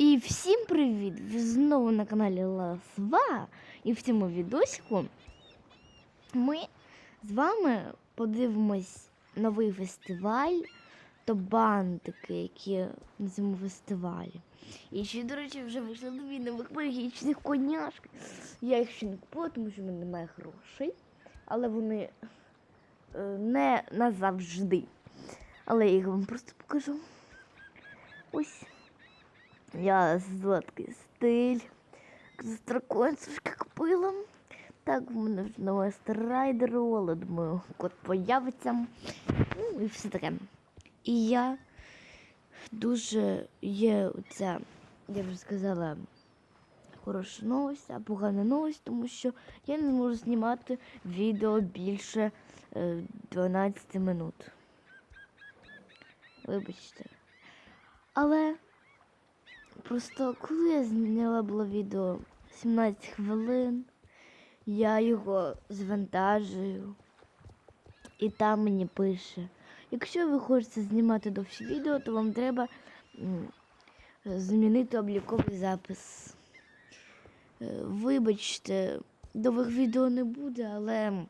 І всім привіт! Знову на каналі Ласва. І в цьому відосику ми з вами подивимось новий фестиваль то бантики, які на цьому фестивалі. І ще, до речі, вже вийшли нові нових магічних коняшки. Я їх ще не купила, тому що в мене немає грошей. Але вони е, не назавжди. Але я їх вам просто покажу. Ось. Я золоткий стиль. Застроконцевшки купила. Так, в мене вже нове старайдеру, але думаю, кот появиться. Ну і все таке. І я дуже є оця, я вже сказала, хороша новость, а погана новость, тому що я не можу знімати відео більше е, 12 минут. Вибачте. Але просто коли я зняла було відео 17 хвилин, я його звантажую, і там мені пише. Якщо ви хочете знімати довше відео, то вам треба змінити обліковий запис. Е, Вибачте, довгих відео не буде, але.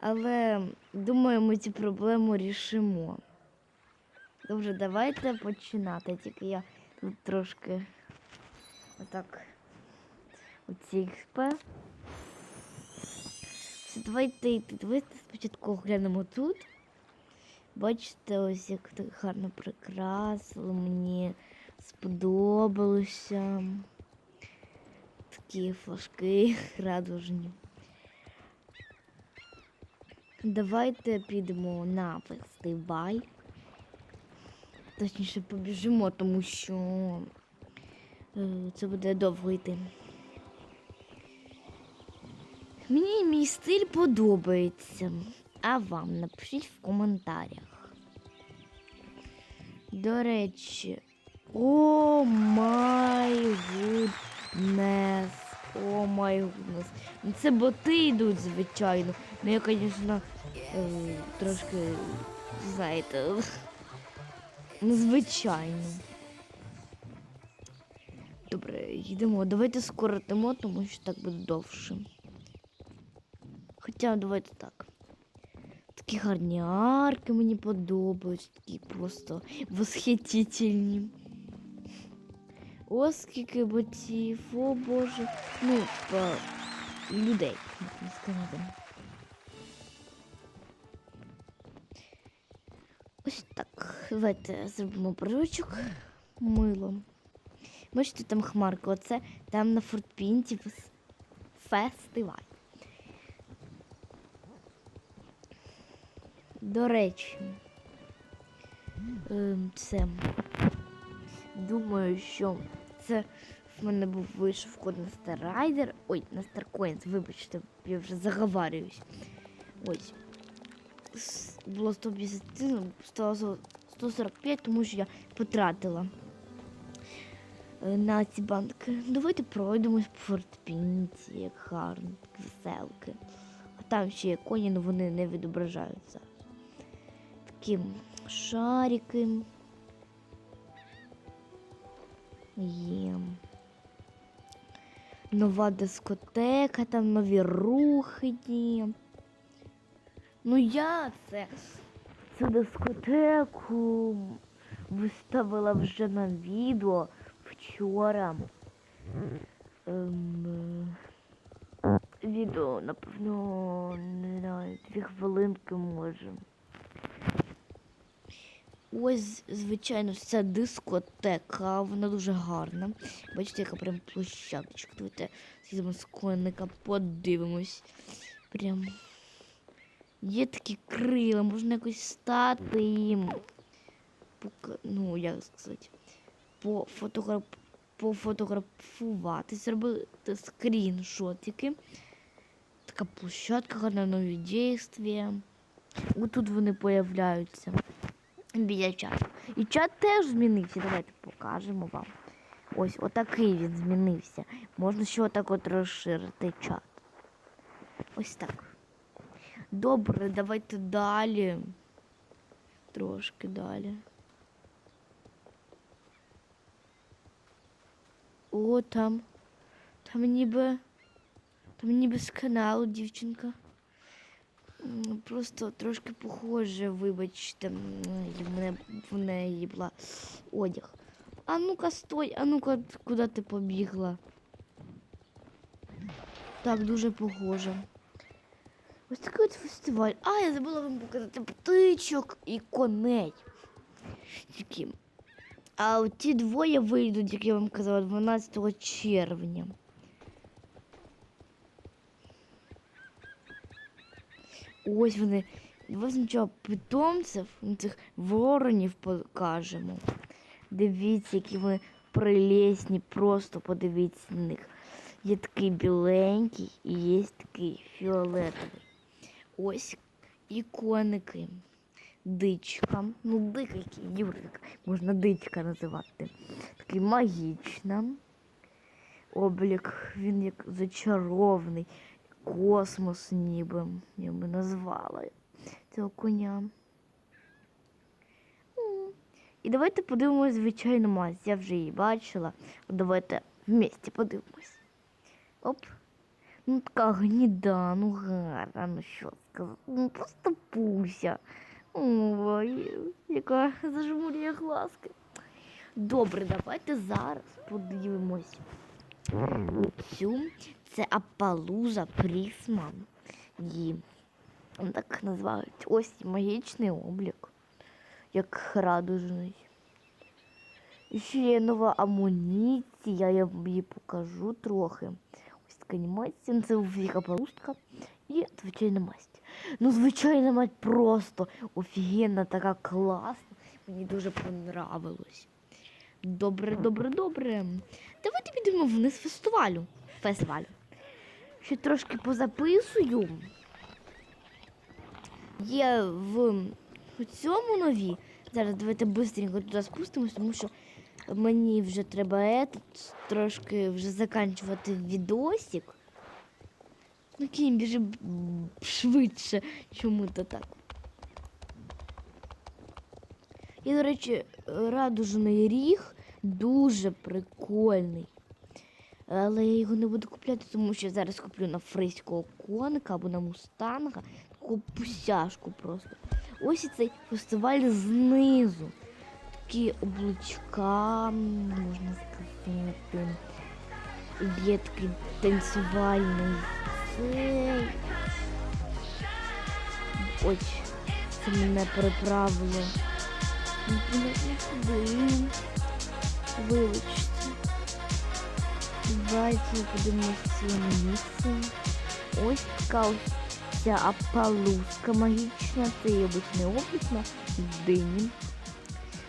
Але думаю, ми цю проблему рішимо. Добре, давайте починати. Тільки я тут трошки отак XP. Все, давайте йти. Давайте спочатку глянемо тут. Бачите, ось як так гарно прикрасило, мені сподобалося. Такі флажки радужні. Давайте підемо на фестиваль. Точніше побіжимо, тому що е, це буде довго йти. Мені мій стиль подобається. А вам напишіть в коментарях. До речі, о май гуднес. О май гуднес. Це боти йдуть, звичайно. Ну я, звісно, е, трошки, знаєте, незвичайно. Добре, йдемо. Давайте скоротимо, тому що так буде довше. Хоча давайте так. Такі гарні арки мені подобаються, такі просто восхитительні. О, скільки ботів, о боже. Ну, по людей, можна сказати. Ось так. Давайте зробимо пророчок милом. Бачите, там хмарка. Оце там на фортпінті фестиваль. До речі, ем, це думаю, що це в мене був вийшов код на Старрайдер. Ой, на Старкоінс, вибачте, я вже заговарююсь. Ось. Було 150, ну, стало 145, тому що я потратила е, на ці банки. Давайте пройдемось по фортпінці, як гарно, так веселки. А там ще є коні, але вони не відображаються. Такі шарики. Є. Нова дискотека, там нові рухи. Ну я це цю дискотеку виставила вже на відео вчора. Ем, е, відео, напевно, не знаю, дві хвилинки може. Ось, звичайно, ця дискотека, вона дуже гарна. Бачите, яка прям площадочка. Давайте з конника, подивимось. Прям є такі крила, можна якось стати їм. Ну, як сказати, пофотограф... пофотографувати, зробити скріншотики. Така площадка, гарна нові дійствия. Отут вони появляються біля чату. І чат теж змінився. Давайте покажемо вам. Ось отакий він змінився. Можна ще отак от розширити чат. Ось так. Добре, давайте далі. Трошки далі. О, там. Там ніби. Там ніби з каналу дівчинка. Просто трошки похоже, вибачте, в мене в неї була одяг. А ну-ка, стой, а ну-ка, куди ти побігла? Так, дуже похоже. Ось такий от фестиваль. А, я забула вам показати птичок і коней. Тільки. А ті двоє вийдуть, як я вам казала, 12 червня. Ось вони. Давай спочатку питомців, ну, цих воронів покажемо. Дивіться, які вони прелесні, просто подивіться на них. Є такий біленький і є такий фіолетовий. Ось і коники. Дичка. Ну, дика, який Юрик, можна дичка називати. Такий магічна. Облік, він як зачарований. Космос ніби, я би назвала цього коня. І давайте подивимось звичайну мазь. Я вже її бачила. Давайте вместе подивимось. Оп. Ну така гніда, ну гарна, ну що сказати. Ну просто пуся. Ой, яка зажмурює глазки. Добре, давайте зараз подивимось. Цю це Апалуза Прісма. Її так називають. Ось магічний облік, як радужний. І ще є нова амуніція, я її покажу трохи. Така анімація, це віка палустка і звичайна масть. Ну, звичайна масть просто офігенна, така класна. Мені дуже понравилось. Добре, добре, добре. Давайте підемо вниз фестивалю. Фестивалю. Ще трошки позаписую. Є в, в цьому нові. Зараз давайте швидко туди спустимось, тому що мені вже треба этот, трошки вже закінчувати відосик. Ну, кінь біжи швидше, чому-то так. І, до речі, радужний ріг дуже прикольний. Але я його не буду купляти, тому що я зараз куплю на фриського коника або на мустанга таку пусяшку просто. Ось цей фестиваль знизу. Такі обличка, можна сказати. Є такий танцювальний цей. Ось, це мене приправило. Ну. Вибачте. Давайте подивимось ціле місце. Ось така ось ця апалузка магічна. Це є обичний облік на дині.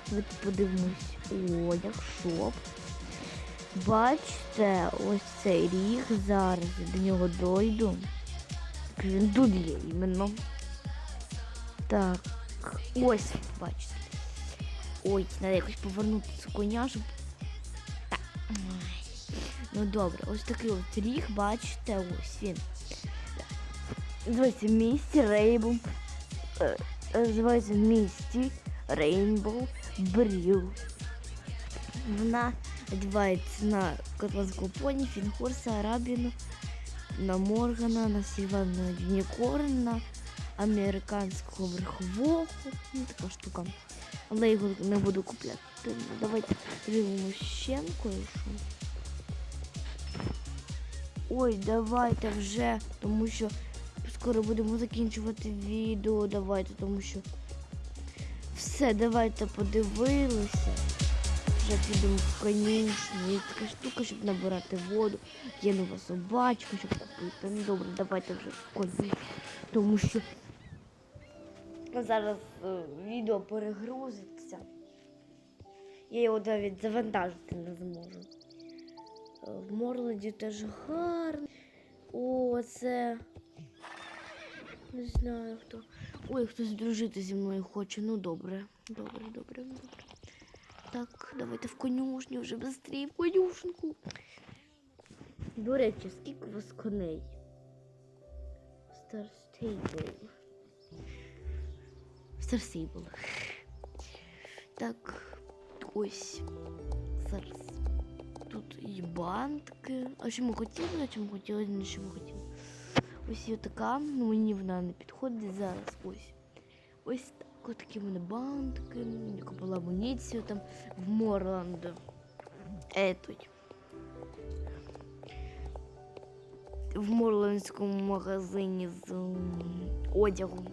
Давайте подивимось одяг, шоп. Бачите, ось цей ріг зараз. До нього дойду. Він тут є іменно. Так, ось, бачите. Ой, треба якось повернути цю коня, щоб. Так. Ну добре, ось такий от ріг, бачите, ось він. Називається в місті Рейбл. Е, Називається в місті Рейнбоу Бріл. Вона одягається на котланського поні, Фінхорса, Арабіну, на Моргана, на Сільвана Юнікорна, американського верхового. Ну, така штука. Але його не буду купляти. Давайте подивимося ще кое-що. Ой, давайте вже, тому що скоро будемо закінчувати відео. Давайте, тому що все, давайте подивилися. Вже підемо в конюшню. Є така штука, щоб набирати воду. Є нова собачка, щоб купити. Ну добре, давайте вже в конюшню. Тому що зараз е, відео перегрузиться. Я його навіть завантажити не зможу. Е, В Морланді теж гарно. О, це. Не знаю хто. Ой, хтось дружити зі мною хоче. Ну добре. Добре, добре, добре. Так, давайте в конюшню вже швидше, в конюшнку. До речі, скільки у вас коней? Star Stable. Star Stable. Так, ось. Зараз. тут і бантики. А що ми хотіли, а що ми хотіли, не що ми хотіли. Ось є така, ну мені вона не підходить зараз. Ось. Ось так. Такі мене бантики, яка була амуніція там в Морланд. Етуть. В Морландському магазині з одягом.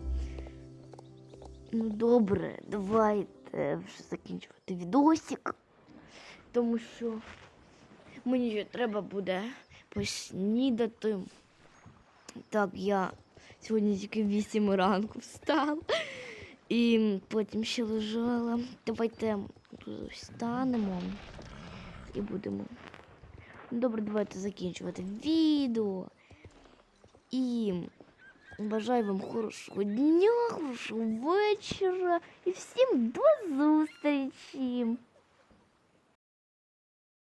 Ну добре, давайте вже закінчувати відосик. Тому що мені ще треба буде поснідати. Так, я сьогодні тільки в 8 ранку встала. І потім ще лежала. Давайте встанемо і будемо. Добре, давайте закінчувати відео. І бажаю вам хорошого дня, хорошого вечора і всім до зустрічі!